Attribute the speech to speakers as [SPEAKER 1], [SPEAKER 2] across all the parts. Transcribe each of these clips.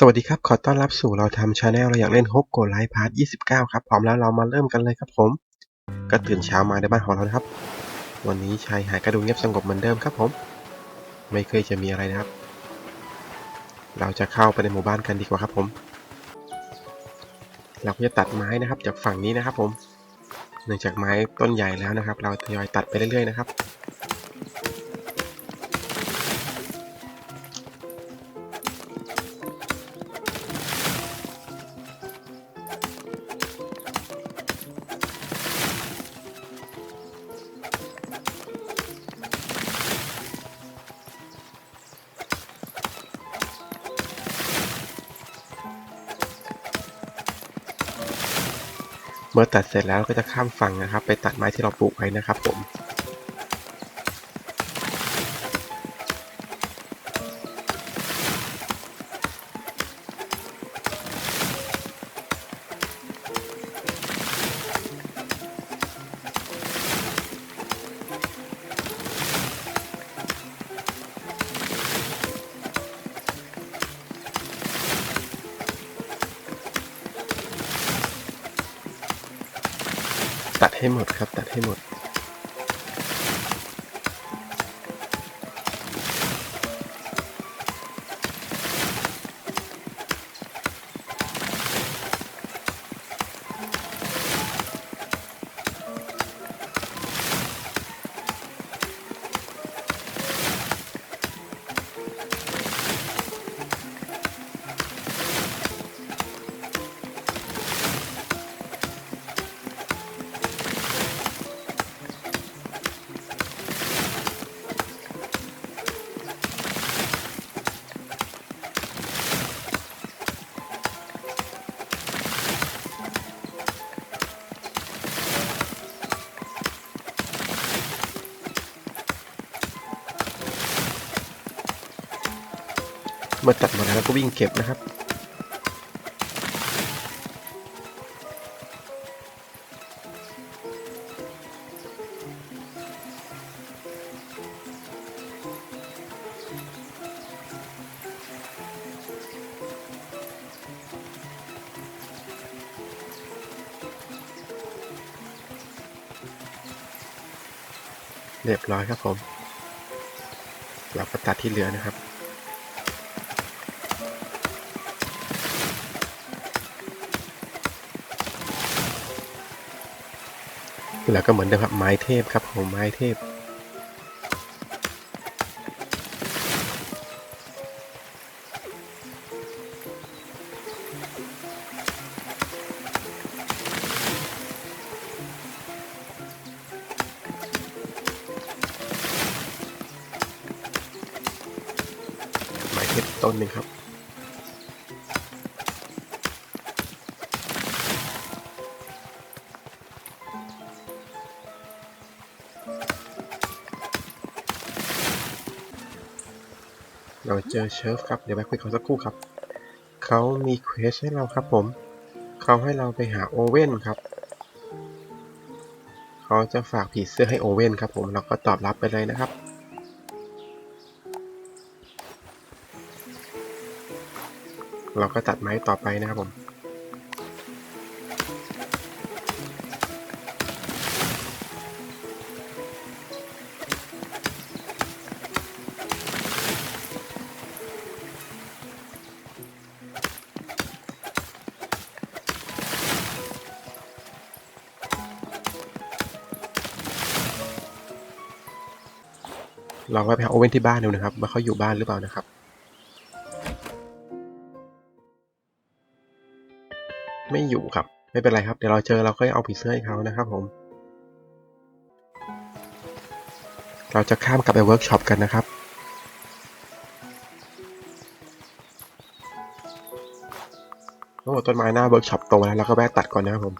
[SPEAKER 1] สวัสดีครับ ขอต้อนรับสู่เราทำชาแนลเราอยากเล่นฮกโกไลฟ์พาร์ท29 ครับ พร้อมแล้วเรามาเริ่มกันเลยครับผม ก็ตื่นเช้ามาในบ้านของเรานะครับ วันนี้ชายหาดก็ดูเงียบสงบเหมือนเดิมครับผม ไม่เคยจะมีอะไรนะครับ เราจะเข้าไปในหมู่บ้านกันดีกว่าครับผม เราก็จะตัดไม้นะครับจากฝั่งนี้นะครับผม เนื่องจากไม้ต้นใหญ่แล้วนะครับ เราทยอยตัดไปเรื่อยๆนะครับ เมื่อตัดเสร็จแล้วก็จะข้ามฝั่งนะครับ ไปตัดไม้ที่เราปลูกไว้นะครับผม ให้หมดครับ ตัดให้หมด มื่อตัดหมดแล้วก็วิ่งเก็บนะครับเรียบร้อยครับผม เราก็ตัดที่เหลือนะครับ แล้วก็เหมือนเดิมครับไม้เทพครับผมไม้เทพ เราเจอเชิฟครับเดี๋ยวไปคุยกับเขาสักครู่ครับเขามีเควสให้เราครับผมเขาให้เราไปหาโอเว่นครับเขาจะฝากผีเสื้อให้โอเว่นครับผมเราก็ตอบรับไปเลยนะครับเราก็ตัดไม้ต่อไปนะครับผม ลองไว้ไปหาโอเว่นที่บ้านดูนะครับว่าเขาอยู่บ้านหรือเปล่านะครับ ไม่อยู่ครับ ไม่เป็นไรครับ เดี๋ยวเราเจอเราก็เอาผีเสื้อให้เขานะครับผม เราจะข้ามกลับไปเวิร์กช็อปกันนะครับโอ้ต้นไม้หน้าเวิร์กช็อปโตแล้วเราก็แวะตัดก่อนนะครับผม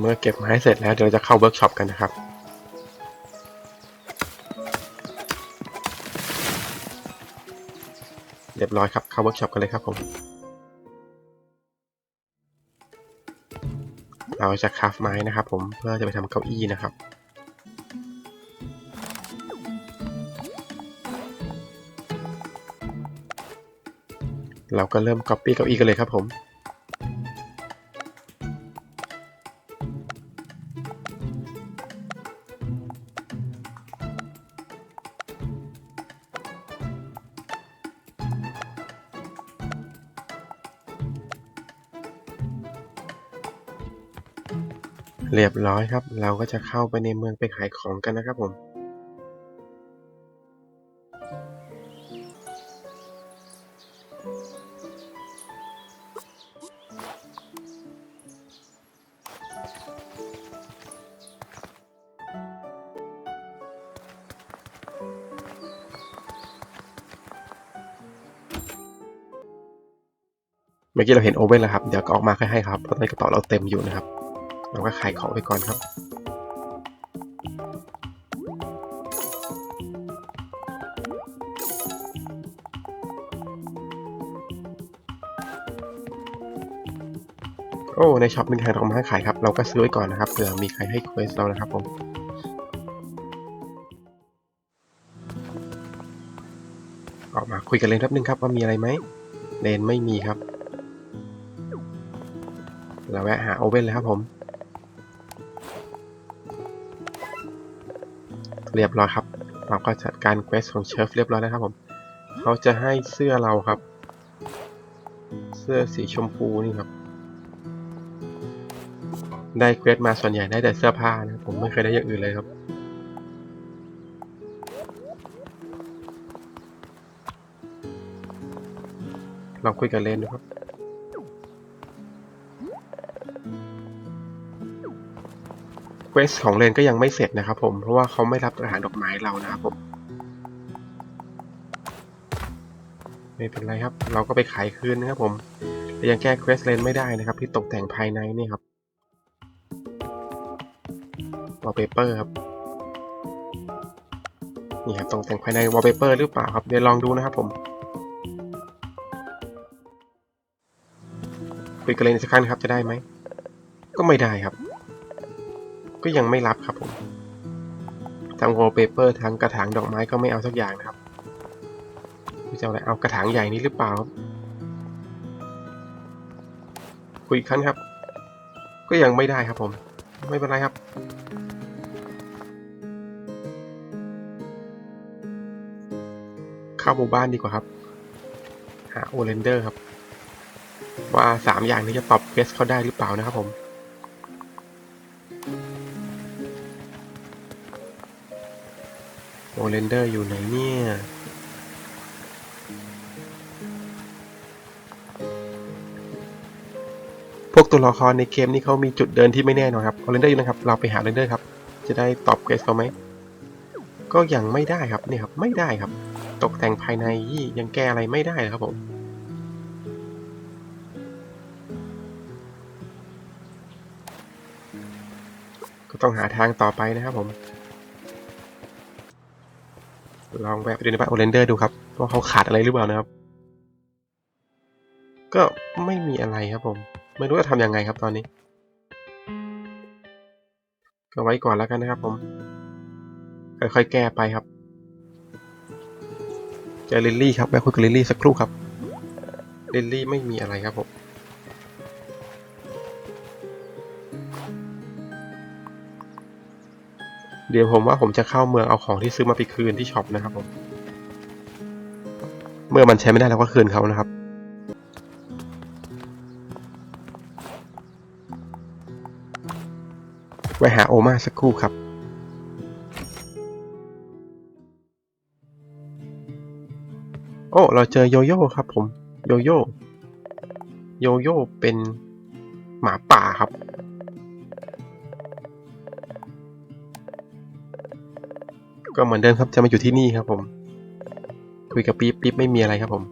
[SPEAKER 1] เมื่อเก็บไม้เสร็จแล้วเดี๋ยวเราจะเข้าเวิร์กช็อปกันนะครับ เรียบร้อยครับ เข้าเวิร์กช็อปกันเลยครับผม เราจะคราฟไม้นะครับผมเพื่อจะไปทำเก้าอี้นะครับเราก็เริ่ม Copy เก้าอี้กันเลยครับผม เรียบร้อยครับ เราก็จะเข้าไปในเมืองไปขายของกันนะครับผมเมื่อกี้เราเห็นโอเว่นแล้วครับ เดี๋ยวก็ออกมาให้ครับ เพราะตอนนี้กระเป๋าเราเต็มอยู่นะครับ เราก็ขายของไปก่อนครับ โอ้ในช็อปมีขายดอกไม้ขายครับ เราก็ซื้อไว้ก่อนนะครับเผื่อมีใครให้เควสเรานะครับผมออกมาคุยกันเลยแป๊บนึงครับว่ามีอะไรไหมเลนไม่มีครับ เราแวะหาโอเว่นเลยครับผม เรียบร้อยครับ เราก็จัดการเควสของเชฟเรียบร้อยแล้วครับผม เขาจะให้เสื้อเราครับ เสื้อสีชมพูนี่ครับ ได้เควสมาส่วนใหญ่ได้แต่เสื้อผ้านะครับผมไม่เคยได้อย่างอื่นเลยครับลองคุยกับเลนดูครับ ควสของเลนก็ยังไม่เสร็จนะครับผมเพราะว่าเขาไม่รับอาหารดอกไม้เรานะครับผมไม่เป็นไรครับ เราก็ไปขายคืนนะครับผมยังแก้เควสเลนไม่ได้นะครับ ที่ตกแต่งภายในนี่ครับวอลเปเปอร์ครับนี่ครับตกแต่งภายในวอลเปเปอร์หรือเปล่าครับเดี๋ยวลองดูนะครับผมคุยกันเลยสักครั้งครับจะได้ไหมก็ไม่ได้ครับ ก็ยังไม่รับครับผมทั้งวอลเปเปอร์ทั้งกระถางดอกไม้ก็ไม่เอาสักอย่างนะครับจะเอะไรเอากระถางใหญ่นี้หรือเปล่าครับคุยอีกครั้งครับ ก็ยังไม่ได้ครับผม ไม่เป็นไรครับ เข้าหมู่บ้านดีกว่าครับ หาโอเลนเดอร์ครับ ว่าสามอย่างนี้จะตอบเควสเขาได้หรือเปล่านะครับผม โอเลนเดอร์อยู่ไหนเนี่ยพวกตัวละครในเกมนี้เขามีจุดเดินที่ไม่แน่นอนครับโอเลนเดอร์อยู่นะครับ เราไปหาโอเลนเดอร์ครับ จะได้ตอบเควสเขาไหม ก็ยังไม่ได้ครับเนี่ยครับ ไม่ได้ครับ ตกแต่งภายในยี่ยังแก้อะไรไม่ได้ครับผม ก็ต้องหาทางต่อไปนะครับผม ลองแวะไปดูในบ้านโอเลนเดอร์ดูครับว่าเขาขาดอะไรหรือเปล่านะครับ ก็ไม่มีอะไรครับผม ไม่รู้จะทำยังไงครับตอนนี้ ก็ไว้ก่อนแล้วกันนะครับผม ค่อยๆแก้ไปครับ เจอลิลลี่ครับแวะคุยกับลิลลี่สักครู่ครับลิลลี่ไม่มีอะไรครับผม เดี๋ยวผมว่าผมจะเข้าเมืองเอาของที่ซื้อมาไปคืนที่ช็อปนะครับผม เมื่อมันใช้ไม่ได้เราก็คืนเขานะครับไว้หาโอมาสักครู่ครับโอ้ เราเจอโยโย่ครับผม โยโย่ โยโย่เป็นหมาป่าครับ ก็เหมือนเดิมครับจะมาอยู่ที่นี่ครับผม คุยกับปี๊บปี๊บไม่มีอะไรครับผม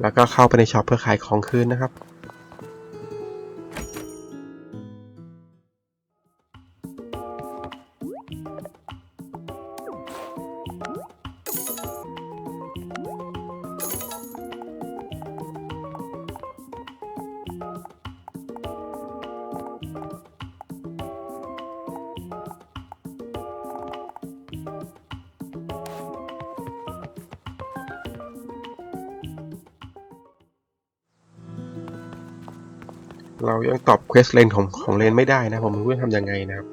[SPEAKER 1] แล้วก็เข้าไปในช็อปเพื่อขายของคืนนะครับ เรายังตอบเควสเลนของของเลนไม่ได้นะ ผมไม่รู้จะทำยังไงนะครับ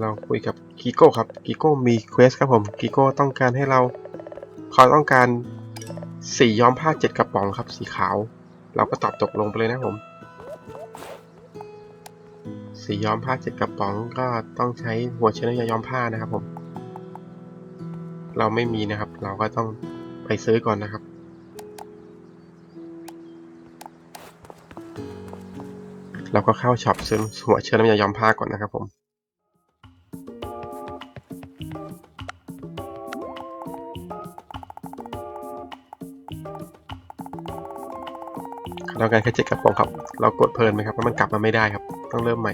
[SPEAKER 1] เราคุยกับกิโก้ครับกิโก้มีเควสครับผมกิโก้ต้องการให้เราเขาต้องการสีย้อมผ้าเจ็ดกระป๋องครับ สีขาว เราก็ตอบตกลงไปเลยนะผม สีย้อมผ้าเจ็ดกระป๋องก็ต้องใช้หัวเชื้อน้ำยาย้อมผ้านะครับผม เราไม่มีนะครับ เราก็ต้องไปซื้อก่อนนะครับ เราก็เข้าช็อปซื้อหัวเชื้อน้ำยาย้อมผ้าก่อนนะครับผมเราการแค่เจ็ดกระป๋องครับ เรากดเพลินไหมครับแล้วมันกลับมาไม่ได้ครับ ต้องเริ่มใหม่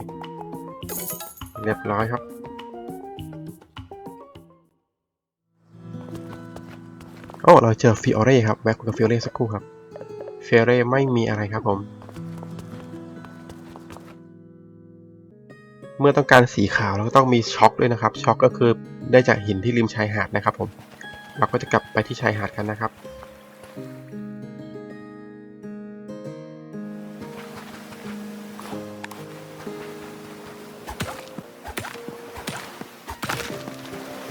[SPEAKER 1] เรียบร้อยครับโอ้เราเจอฟิออเร่ครับแวะคุยกับฟิออเร่สักครู่ครับฟิออเร่ไม่มีอะไรครับผม เมื่อต้องการสีขาวเราก็ต้องมีช็อคด้วยนะครับช็อคก็คือได้จากหินที่ริมชายหาดนะครับผมเราก็จะกลับไปที่ชายหาดกันนะครับ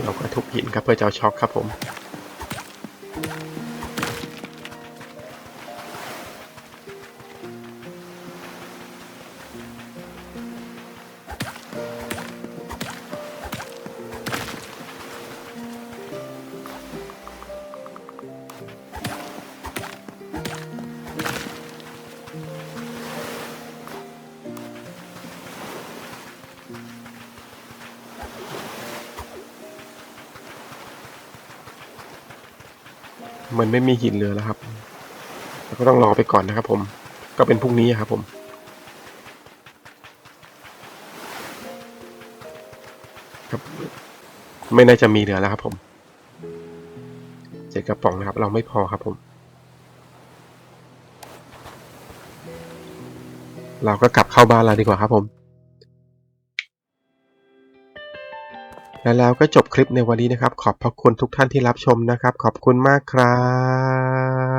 [SPEAKER 1] เราก็ทุบหินครับเพื่อจะเอาช็อคครับผม มันไม่มีหินเหลือแล้วครับก็ต้องรอไปก่อนนะครับผม ก็เป็นพรุ่งนี้ครับผม ครับ ไม่น่าจะมีเหลือแล้วครับผม จ็ดกระป๋องนะครับ เราไม่พอครับผม เราก็กลับเข้าบ้านเราดีกว่าครับผม และแล้วก็จบคลิปในวันนี้นะครับ ขอบพระคุณทุกท่านที่รับชมนะครับ ขอบคุณมากครับ